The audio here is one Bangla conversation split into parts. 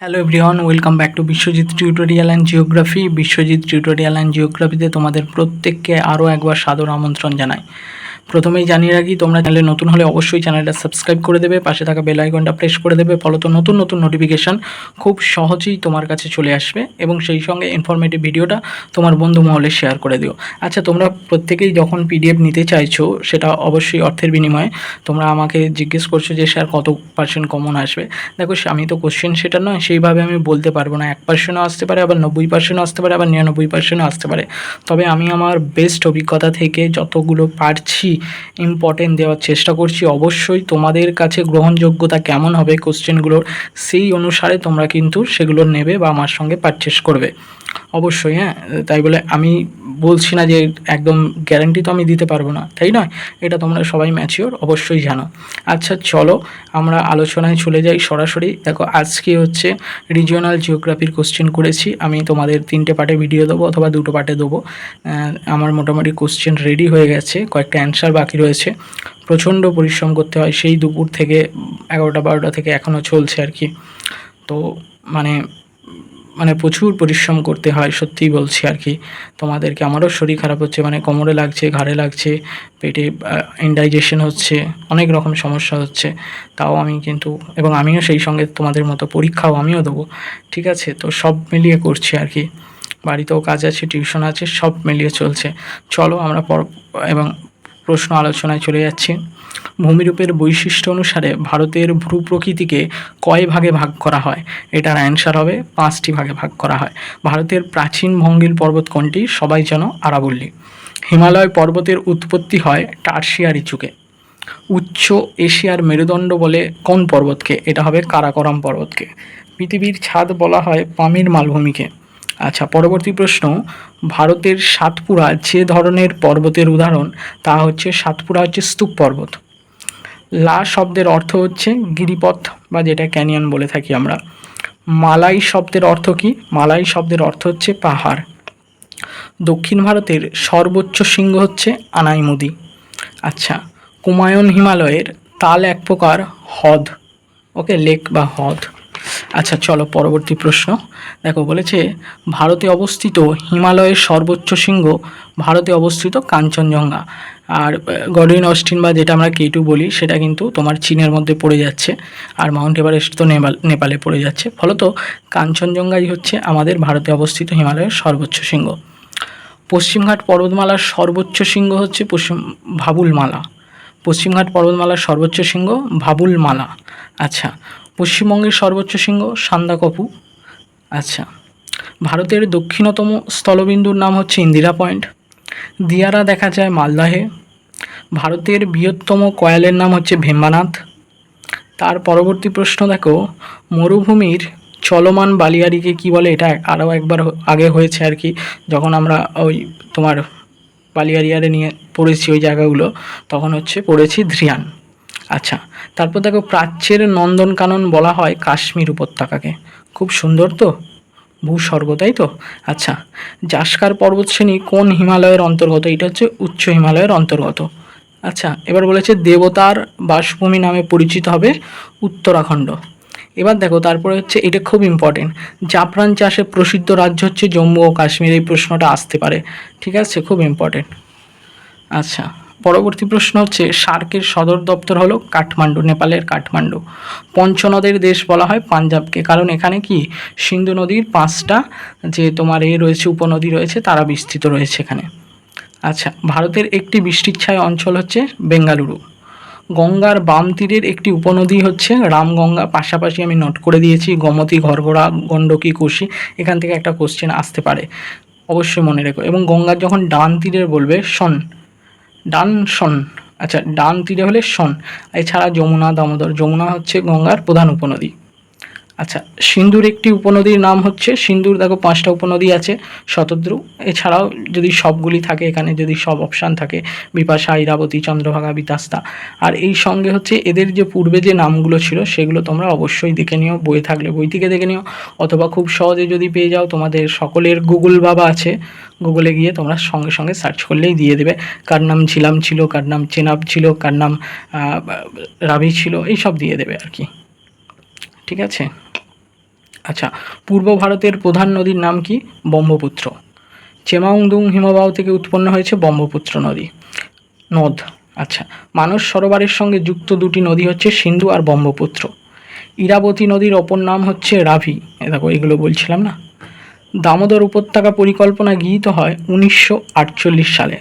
Hello everyone welcome back to Biswajit tutorial and geography Biswajit tutorial and জিওগ্রাফিতে তোমাদের প্রত্যেককে আরও একবার সাদর আমন্ত্রণ জানাই। প্রথমেই জানিয়ে রাখি, তোমরা চ্যানেলে নতুন হলে অবশ্যই চ্যানেলটা সাবস্ক্রাইব করে দেবে, পাশে থাকা বেল আইকনটা প্রেস করে দেবে ফলত নতুন নতুন নোটিফিকেশান খুব সহজেই তোমার কাছে চলে আসবে এবং সেই সঙ্গে ইনফরমেটিভ ভিডিওটা তোমার বন্ধু মহলে শেয়ার করে দিও। আচ্ছা তোমরা প্রত্যেকেই যখন পিডিএফ নিতে চাইছো, সেটা অবশ্যই অর্থের বিনিময়ে তোমরা আমাকে জিজ্ঞেস করছ যে স্যার কত পার্সেন্ট কমন আসবে? দেখো আমি তো কোশ্চেন সেটা নয়, সেইভাবে আমি বলতে পারব না। এক পার্সেন্টও আসতে পারে, আবার নব্বই পার্সেন্টও আসতে পারে, আবার নিরানব্বই পার্সেন্টও আসতে পারে। তবে আমি আমার বেস্ট অভিজ্ঞতা থেকে যতগুলো পারছি ইম্পর্টেন্ট দেওয়ার চেষ্টা করছি। অবশ্যই তোমাদের কাছে গ্রহণযোগ্যতা কেমন হবে কোশ্চেনগুলোর, সেই অনুসারে তোমরা কিন্তু সেগুলো নেবে বা আমার সঙ্গে পারচেস করবে। অবশ্যই হ্যাঁ তাই বলে আমি বলছি না যে একদম গ্যারান্টি তো আমি দিতে পারব না, তাই নয়? এটা তোমরা সবাই ম্যাচিওর অবশ্যই জানো। আচ্ছা চলো আমরা আলোচনায় চলে যাই সরাসরি। দেখো, আজকে হচ্ছে রিজিওনাল জিওগ্রাফির কোশ্চেন করেছি। আমি তোমাদের তিনটে পার্টে ভিডিও দেবো অথবা দুটো পার্টে দেবো। আমার মোটামুটি কোশ্চেন রেডি হয়ে গেছে, কয়েকটা অ্যান্সার বাকি রয়েছে। প্রচণ্ড পরিশ্রম করতে হয়, সেই দুপুর থেকে এগারোটা, বারোটা থেকে এখনও চলছে আর কি। তো মানে মানে প্রচুর পরিশ্রম করতে হয়, সত্যিই বলছি আর কি। তোমাদেরকে আমারও শরীর খারাপ হচ্ছে মানে কোমরে লাগছে, ঘাড়ে লাগছে, পেটে ইনডাইজেশন হচ্ছে, অনেক রকম সমস্যা হচ্ছে। তাও আমি কিন্তু, এবং আমিও সেই সঙ্গে তোমাদের মতো পরীক্ষাও আমিও দেবো, ঠিক আছে? তো সব মিলিয়ে করছি আর কি। বাড়িতেও কাজ আছে টিউশন আছে, সব মিলিয়ে চলছে। চলো আমরা পর, এবং প্রশ্ন আলোচনায় চলে যাচ্ছি। ভূমিরূপের বৈশিষ্ট্য অনুসারে ভারতের ভূপ্রকৃতিকে কয় ভাগে ভাগ করা হয়? এটার অ্যান্সার হবে পাঁচটি ভাগে ভাগ করা হয়। ভারতের প্রাচীন ভঙ্গিল পর্বত কোনটি? সবাই যেন আরাবল্লী। হিমালয় পর্বতের উৎপত্তি হয় টার্সিয়ারি যুগে উচ্চ এশিয়ার মেরুদণ্ড বলে কোন পর্বতকে? এটা হবে কারাকরাম পর্বতকে। পৃথিবীর ছাদ বলা হয় পামির মালভূমিকে। আচ্ছা পরবর্তী প্রশ্ন। ভারতের সাতপুরা যে ধরনের পর্বতের উদাহরণ, তা হচ্ছে সাতপুরা হচ্ছে স্তূপ পর্বত। লা শব্দের অর্থ হচ্ছে গিরিপথ বা যেটা ক্যানিয়ন বলে থাকি আমরা। মালাই শব্দের অর্থ কি? মালাই শব্দের অর্থ হচ্ছে পাহাড়। দক্ষিণ ভারতের সর্বোচ্চ শৃঙ্গ হচ্ছে আনাইমুদি। আচ্ছা কুমায়ুন হিমালয়ের তাল এক প্রকার হ্রদ। ওকে, লেক বা হ্রদ। আচ্ছা চলো পরবর্তী প্রশ্ন। দেখো, বলেছে, ভারতে অবস্থিত হিমালয়ের সর্বোচ্চ শৃঙ্গ ভারতে অবস্থিত কাঞ্চনজঙ্ঘা। আর গডউইন, অস্টিন বা যেটা আমরা কেটু বলি, সেটা কিন্তু তোমার চীনের মধ্যে পড়ে যাচ্ছে, আর মাউন্ট এভারেস্ট তো নেপাল নেপালে পড়ে যাচ্ছে। ফলত, কাঞ্চনজঙ্ঘাই হচ্ছে আমাদের ভারতে অবস্থিত হিমালয়ের সর্বোচ্চ শৃঙ্গ। পশ্চিমঘাট পর্বতমালার সর্বোচ্চ শৃঙ্গ হচ্ছে পশ্চিম, ভাবুলমালা। পশ্চিমঘাট পর্বতমালার সর্বোচ্চ শৃঙ্গ ভাবুলমালা। আচ্ছা পশ্চিমবঙ্গের সর্বোচ্চ শৃঙ্গ সান্দাকপু। আচ্ছা ভারতের দক্ষিণতম স্থলবিন্দুর নাম হচ্ছে ইন্দিরা পয়েন্ট। দিয়ারা দেখা যায় মালদাহে। ভারতের বৃহত্তম কয়ালের নাম হচ্ছে ভেম্বানাথ। তার পরবর্তী প্রশ্ন দেখো, মরুভূমির চলমান বালিয়ারিকে কি বলে? এটা আরও একবার আগে হয়েছে আর কি। যখন আমরা ওই তোমার বালিয়ারিয়ারে নিয়ে পড়েছি ওই জায়গাগুলো, তখন হচ্ছে পড়েছি ধ্রিয়ান। আচ্ছা তারপর দেখো প্রাচ্যের নন্দনকানন বলা হয় কাশ্মীর উপত্যকাকে। খুব সুন্দর তো? ভূস্বর্গ, তাই তো? আচ্ছা জাস্কার পর্বতশ্রেণী কোন হিমালয়ের অন্তর্গত? এটা হচ্ছে উচ্চ হিমালয়ের অন্তর্গত। আচ্ছা এবার বলেছে দেবতার বাসভূমি নামে পরিচিত হবে উত্তরাখণ্ড। এবার দেখো, তারপরে হচ্ছে এটা খুব ইম্পর্টেন্ট জাফরান চাষে প্রসিদ্ধ রাজ্য হচ্ছে জম্মু ও কাশ্মীর, এই প্রশ্নটা আসতে পারে। ঠিক আছে, খুব ইম্পর্টেন্ট আচ্ছা পরবর্তী প্রশ্ন হচ্ছে সার্কের সদর দপ্তর হলো কাঠমান্ডু, নেপালের কাঠমান্ডু। পঞ্চনদের দেশ বলা হয় পাঞ্জাবকে, কারণ এখানে কি সিন্ধু নদীর পাঁচটা যে তোমার এ রয়েছে, উপনদী রয়েছে, তারা বিস্তৃত রয়েছে এখানে। আচ্ছা ভারতের একটি বৃষ্টিচ্ছায় অঞ্চল হচ্ছে বেঙ্গালুরু। গঙ্গার বাম তীরের একটি উপনদী হচ্ছে রামগঙ্গা, পাশাপাশি আমি নোট করে দিয়েছি, গোমতী, ঘরঘোড়া, গণ্ডকী, কোশি, এখান থেকে একটা কোশ্চেন আসতে পারে। অবশ্যই মনে রেখো। এবং গঙ্গার যখন ডান তীরের বলবে, শোন ডান শন আচ্ছা ডান তীরে হলে শন এছাড়া যমুনা, দামোদর। যমুনা হচ্ছে গঙ্গার প্রধান উপনদী। আচ্ছা সিন্ধুর একটি উপনদীর নাম হচ্ছে সিন্ধুর দেখো পাঁচটা উপনদী আছে, শতদ্রু। এছাড়াও যদি সবগুলি থাকে এখানে, যদি সব অপশান থাকে, বিপাশা, ইরাবতী, চন্দ্রভাগা, বিতাস্তা। আর এই সঙ্গে হচ্ছে এদের যে পূর্বে যে নামগুলো ছিল, সেগুলো তোমরা অবশ্যই দেখে নিও বই থাকলে বই থেকে দেখে নিও, অথবা খুব সহজে যদি পেয়ে যাও, তোমাদের সকলের গুগল বাবা আছে, গুগলে গিয়ে তোমরা সঙ্গে সঙ্গে সার্চ করলেই দিয়ে দেবে, কার নাম ঝিলাম ছিল, কার নাম চেনাব ছিল, কার নাম রাভি ছিল, এইসব দিয়ে দেবে আর কি। ঠিক আছে? আচ্ছা পূর্ব ভারতের প্রধান নদীর নাম কি? ব্রহ্মপুত্র। চেমাংদুং হিমবাহ থেকে উৎপন্ন হয়েছে ব্রহ্মপুত্র নদী। নদ। আচ্ছা মানস সরোবরের সঙ্গে যুক্ত দুটি নদী হচ্ছে সিন্ধু আর ব্রহ্মপুত্র। ইরাবতী নদীর অপর নাম হচ্ছে রাভি। দেখো, এগুলো বলছিলাম না? দামোদর উপত্যকা পরিকল্পনা গৃহীত হয় উনিশশো আটচল্লিশ সালে।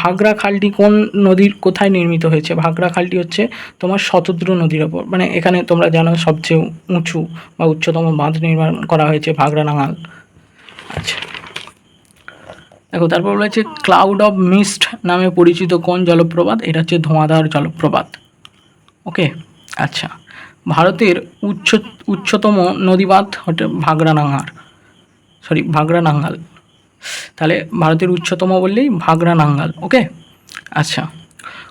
ভাগরা খালটি কোন নদীর কোথায় নির্মিত হয়েছে? ভাগরা খালটি হচ্ছে তোমার শতদ্রু নদীর ওপর। মানে এখানে তোমরা জানো সবচেয়ে উঁচু বা উচ্চতম বাঁধ নির্মাণ করা হয়েছে ভাগরা নাঙাল আচ্ছা। দেখো, তারপর বলেছে ক্লাউড অফ মিস্ট নামে পরিচিত কোন জলপ্রপাত? এটা হচ্ছে ধোঁয়াধার জলপ্রপাত। ওকে? আচ্ছা। ভারতের উচ্চ, উচ্চতম নদীবাঁধ হচ্ছে ভাগরা নাঙ্গার সরি ভাগরা নাঙ্গাল তাহলে ভারতের উচ্চতম বললেই ভাগরা নাঙ্গাল ওকে আচ্ছা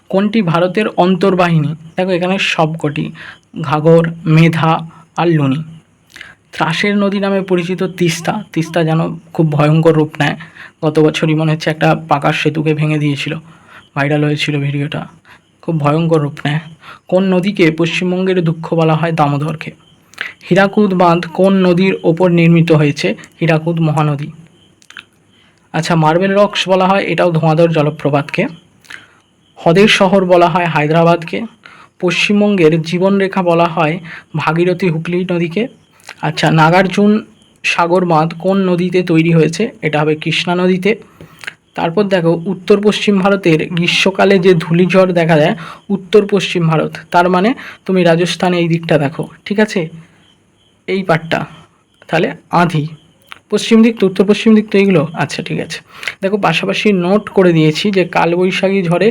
কোনটি ভারতের অন্তর্বাহিনী? দেখো, এখানে সবকটি ঘাগর মেধা আর লুনি। ত্রাসের নদী নামে পরিচিত তিস্তা তিস্তা যেন খুব ভয়ঙ্কর রূপ নেয়। গত বছরই মনে হচ্ছে একটা পাকার সেতুকে ভেঙে দিয়েছিল ভাইরাল হয়েছিল ভিডিওটা। খুব ভয়ঙ্কর রূপ নেয়। কোন নদীকে পশ্চিমবঙ্গের দুঃখ বলা হয় দামোদরকে? হীরাকুদ বাঁধ কোন নদীর ওপর নির্মিত হয়েছে? হীরাকুদ মহানদী। আচ্ছা মার্বেল রক্স বলা হয়, এটাও ধোঁয়াধর জলপ্রপাতকে। হ্রদের শহর বলা হয় হায়দ্রাবাদকে। পশ্চিমবঙ্গের জীবনরেখা বলা হয় ভাগীরথী হুগলি নদীকে। আচ্ছা নাগার্জুন সাগর বাঁধ কোন নদীতে তৈরি হয়েছে? এটা হবে কৃষ্ণা নদীতে। তারপর দেখো, উত্তর পশ্চিম ভারতের গ্রীষ্মকালে যে ধূলিঝড় দেখা যায়, উত্তর পশ্চিম ভারত, তার মানে তুমি রাজস্থানে এই দিকটা দেখো, ঠিক আছে? এই পাটটা, তাহলে আঁধি। পশ্চিম দিক তো উত্তর পশ্চিম দিক তো এইগুলো? আচ্ছা ঠিক আছে। দেখো, পাশাপাশি নোট করে দিয়েছি যে কালবৈশাখী ঝড়ে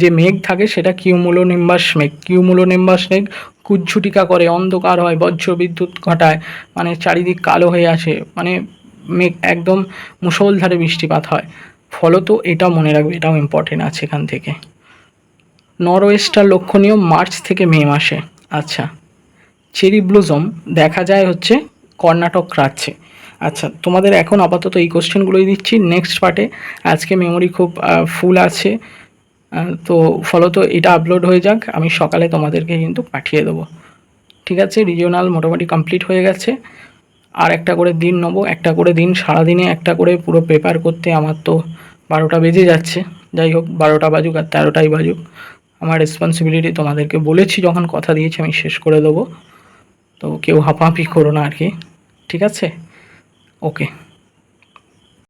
যে মেঘ থাকে সেটা কিউমুলোনিম্বাস মেঘ। কিউমুলোনিম্বাস মেঘ কুজ্ঝুটিকা করে, অন্ধকার হয় বজ্র বিদ্যুৎ ঘটায় মানে চারিদিক কালো হয়ে আসে মানে মেঘ একদম মুষলধারে বৃষ্টিপাত হয়। ফলত এটা মনে রাখবে, এটাও ইম্পর্টেন্ট আছে এখান থেকে। নর ওয়েস্টার লক্ষণীয় মার্চ থেকে মে মাসে। আচ্ছা চেরি ব্লুজম দেখা যায় হচ্ছে কর্ণাটক রাজ্যে। আচ্ছা তোমাদের এখন আপাতত এই কোশ্চেনগুলোই দিচ্ছি। নেক্সট পার্টে আজকে মেমোরি খুব ফুল আছে। তো ফলত এটা আপলোড হয়ে যাক। আমি সকালে তোমাদেরকে কিন্তু পাঠিয়ে দেবো। ঠিক আছে? রিজিওনাল মোটামুটি কমপ্লিট হয়ে গেছে। আর একটা করে দিন নেব, একটা করে দিন সারাদিনে, একটা করে পুরো পেপার করতে আমার তো বারোটা বেজে যাচ্ছে। যাই হোক, বারোটা বাজুক আর তেরোটাই বাজুক। আমার রেসপন্সিবিলিটি তোমাদেরকে বলেছি, যখন কথা দিয়েছি আমি শেষ করে দেবো। তো কেউ হাঁপাহাঁপি করো না আর কি। ঠিক আছে? ওকে